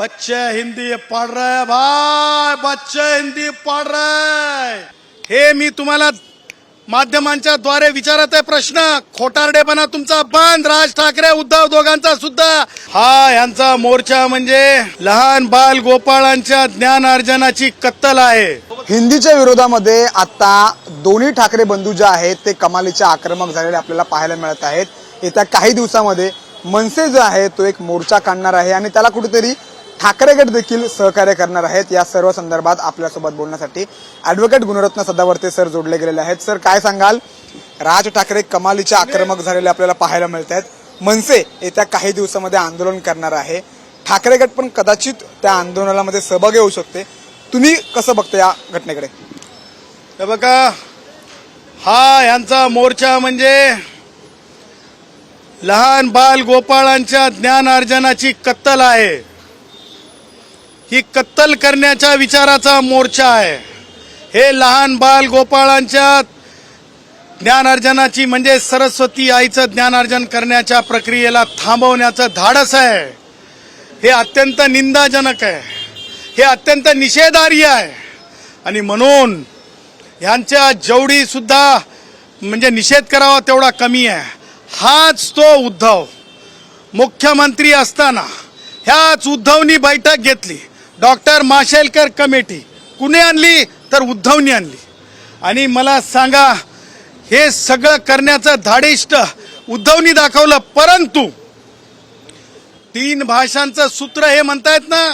बच्चे हिंदी पढ़ रहे भाई बच्चे हिंदी पढ़ रहे हे। मी तुम्हाला माध्यमांच्या द्वारे विचारत आहे प्रश्न. खोटारडेपणा तुमचा बंद. राज ठाकरे उद्धव दोघांचा सुद्धा. हा यांचा मोर्चा म्हणजे लहान बाल गोपाळांच्या ज्ञान अर्जनाची कत्तल आहे. हिंदीच्या विरोधामध्ये आता दोन्ही ठाकरे बंधू जे आहेत ते कमालीचे आक्रमक झालेले आपल्याला पाहायला मिळत आहेत. येत्या काही दिवसामध्ये मनसे जो आहे तो एक मोर्चा काढणार आहे आणि त्याला कुठेतरी ठाकरे गट देखील सहकार्य करणार आहेत. या सर्व संदर्भात आपल्यासोबत बोलण्यासाठी ऍडव्होकेट गुणरत्न सदावर्ते सर जोडले गेलेले आहेत. सर काय सांगाल? राज ठाकरे कमालीचे आक्रमक झालेले आपल्याला पाहायला मिळत आहेत मनसे येत्या काही दिवसामध्ये आंदोलन करणार आहे. ठाकरे गट पण कदाचित त्या आंदोलनामध्ये सहभागी होऊ शकते. तुम्ही कसं बघता या घटनेकडे? तर बघा हा यांचा मोर्चा म्हणजे लहान बाल गोपाळांच्या ज्ञान अर्जनाची कत्तल आहे. ही कत्तल करण्याच्या विचाराचा मोर्चा आहे. हे लहान बाल गोपाळांच्या ज्ञानार्जनाची म्हणजे सरस्वती आईचं ज्ञानार्जन करण्याच्या प्रक्रियेला थांबवण्याचं धाडस आहे. हे अत्यंत निंदाजनक आहे. हे अत्यंत निषेधार्य आहे. आणि म्हणून यांच्या जेवढीसुद्धा म्हणजे निषेध करावा तेवढा कमी आहे. हाच तो उद्धव. मुख्यमंत्री असताना ह्याच उद्धवनी बैठक घेतली. Doctor Mashelkar committee. कुणी आणली? तर उद्धवनी आणली. आणि मला सांगा हे सगळं करण्याचं धाडिष्ट उद्धवनी दाखवलं परंतु तीन भाषांचं सूत्र हे म्हणतायत ना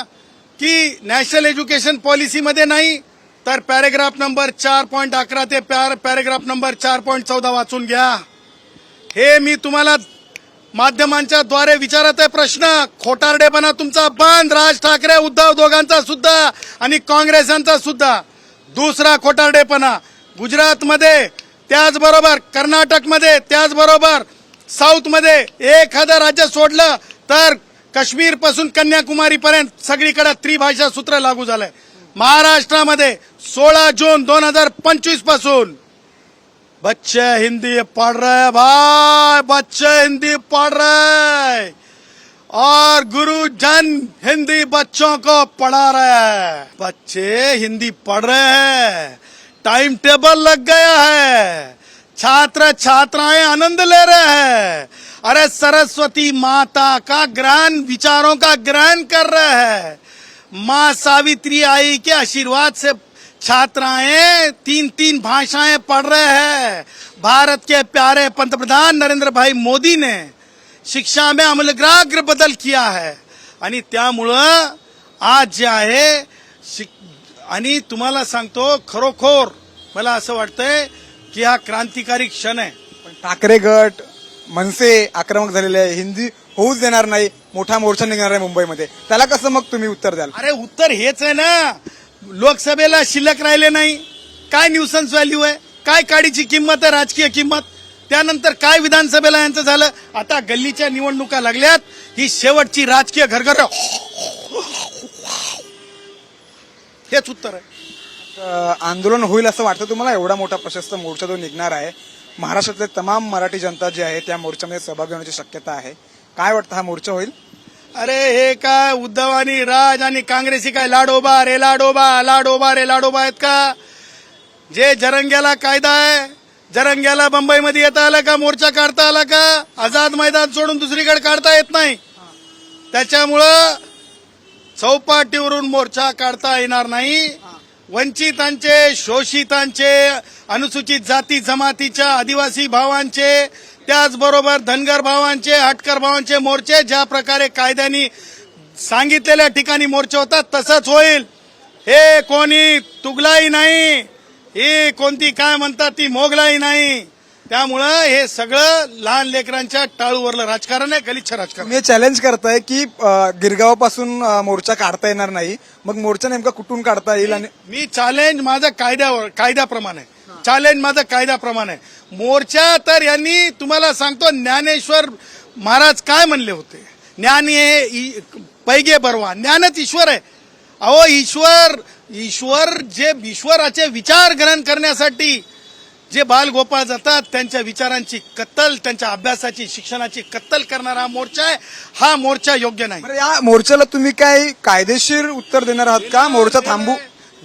की नॅशनल एज्युकेशन पॉलिसीमध्ये नाही तर पॅरेग्राफ नंबर चार पॉईंट अकरा ते पॅर पॅरेग्राफ नंबर चार पॉईंट चौदा वाचून घ्या. हे मी तुम्हाला माध्यमांच्या द्वारे विचारत आहे प्रश्न. खोटारडेपणा तुमचा बंद. राज ठाकरे उद्धव दोघांचा सुद्धा आणि काँग्रेसांचा सुद्धा. दुसरा खोटारडेपणा. गुजरातमध्ये त्याचबरोबर कर्नाटकमध्ये त्याचबरोबर साऊथमध्ये एखादं राज्य सोडलं तर काश्मीरपासून कन्याकुमारीपर्यंत सगळीकडे त्रिभाषा सूत्र लागू झालंय. महाराष्ट्रामध्ये सोळा जून दोन हजार पंचवीसपासून बच्चे हिंदी पढ़ रहे हैं भाई, बच्चे हिंदी पढ़ रहे हैं। और गुरु जन हिंदी बच्चों को पढ़ा रहे हैं। बच्चे हिंदी पढ़ रहे हैं। टाइम टेबल लग गया है। छात्र छात्राएँ आनंद ले रहे हैं। अरे सरस्वती माता का ग्रहण, विचारों का ग्रहण कर रहे हैं। माँ सावित्री आई के आशीर्वाद से छात्राएं तीन तीन भाषाएं पढ़ रहे हैं। भारत के प्यारे पंतप्रधान नरेंद्र भाई मोदी ने शिक्षा में अमूलग्राग्र बदल किया है। आणि त्यामुळं आज जे आहे शिक आणि तुम्हाला सांगतो खरोखर मला असं वाटतंय की हा क्रांतिकारी क्षण आहे. पण ठाकरे गट मनसे आक्रमक झालेले आहे. हिंदी होऊच देणार नाही. मोठा मोर्चा निघणार आहे मुंबईमध्ये. त्याला कसं मग तुम्ही उत्तर द्याल? अरे उत्तर हेच आहे ना. लोकसभेला शिल्लक राहिले नाही. काय न्यूसन्स व्हॅल्यू आहे? काय काडीची किंमत आहे? राजकीय किंमत? त्यानंतर काय विधानसभेला यांचं झालं? आता गल्लीच्या निवडणुका लागल्यात. ही शेवटची राजकीय घरघर हेच उत्तर आहे. आंदोलन होईल असं वाटतं तुम्हाला? एवढा मोठा प्रशस्त मोर्चा जो निघणार आहे. महाराष्ट्रातले तमाम मराठी जनता जी आहे त्या मोर्चामध्ये सहभागी होण्याची शक्यता आहे. काय वाटतं हा मोर्चा होईल? अरे हे काय उद्धव आणि राज आणि काँग्रेसी काय लाडोबा रे लाडोबा लाडोबा रे लाडोबा आहेत का? जे जरंग्याला कायदा आहे जरंग्याला मुंबईमध्ये येता आला का मोर्चा काढता आला का? आझाद मैदान सोडून दुसरीकडे काढता येत नाही. त्याच्यामुळं चौपाटीवरून मोर्चा काढता येणार नाही. वंचितांचे शोषितांचे अनुसूचित जाती जमातीच्या आदिवासी भावांचे त्याचबरोबर धनगर भावांचे हटकर भावांचे मोर्चे ज्या प्रकारे कायद्याने सांगितलेल्या ठिकाणी मोर्चे होतात तसंच होईल. हे कोणी तुगलाई नाही ही कोणती काय म्हणतात ती मोगलाई नाही. त्यामुळं हे सगळं लहान लेकरांच्या टाळूवरलं राजकारण आहे गलिच्छ राजकारण. तुम्ही चॅलेंज करताय की गिरगावापासून मोर्चा काढता येणार नाही. मग मोर्चा नेमका कुठून काढता येईल आणि मी चॅलेंज माझं कायद्यावर कायद्याप्रमाणे. चॅलेंज माझं कायद्याप्रमाणे. मोर्चा तर यांनी तुम्हाला सांगतो ज्ञानेश्वर महाराज काय म्हणले होते? ज्ञान हे पैगे बरवा ज्ञानच ईश्वर आहे. अहो ईश्वर ईश्वर जे ईश्वराचे विचार ग्रहण करण्यासाठी जे बालगोपाळ जातात त्यांच्या विचारांची कत्तल त्यांच्या अभ्यासाची शिक्षणाची कत्तल करणारा हा मोर्चा आहे. हा मोर्चा योग्य नाही. या मोर्चाला तुम्ही काय कायदेशीर उत्तर देणार आहात का? मोर्चा थांबू.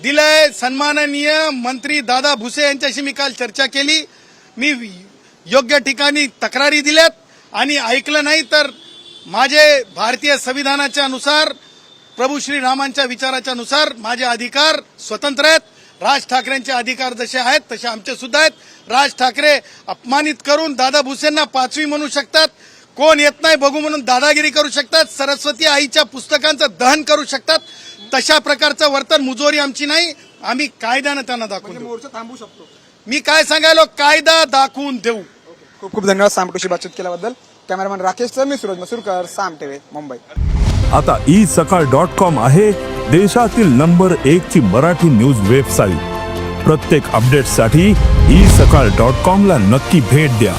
दिलंय सन्माननीय मंत्री दादा भुसे यांच्याशी मी काल चर्चा केली. मी योग्य ठिकाणी तक्रारी दिल्यात आणि ऐकलं नाही तर माझे भारतीय संविधानाच्या अनुसार प्रभू श्रीरामांच्या विचाराच्या नुसार माझे अधिकार स्वतंत्र आहेत. राज ठाकरेंचे अधिकार जसे आहेत तसे आमचे सुद्धा आहेत. राज ठाकरे अपमानित करून दादा भुसेंना पाचवी म्हणू शकतात. कोण येत नाही बघू म्हणून दादागिरी करू शकतात. सरस्वती आईच्या पुस्तकांचं दहन करू शकतात. तशा प्रकारचं वर्तन मुजोरी आमची नाही. आम्ही कायद्यानं त्यांना दाखवून देऊ. मोर्चा थांबू शकतो. मी काय सांगायलो? कायदा दाखवून देऊ. खूप खूप धन्यवाद सामटोशी बातचीत केल्याबद्दल. कॅमेरामॅन राकेश सर मी सूरज मसूरकर साम टीव्ही मुंबई. आता ई सकाळ डॉट कॉम आहे. देशातील नंबर एक ची मराठी न्यूज वेबसाईट. प्रत्येक अपडेटसाठी ई सकाळ डॉट कॉम ला नक्की भेट द्या.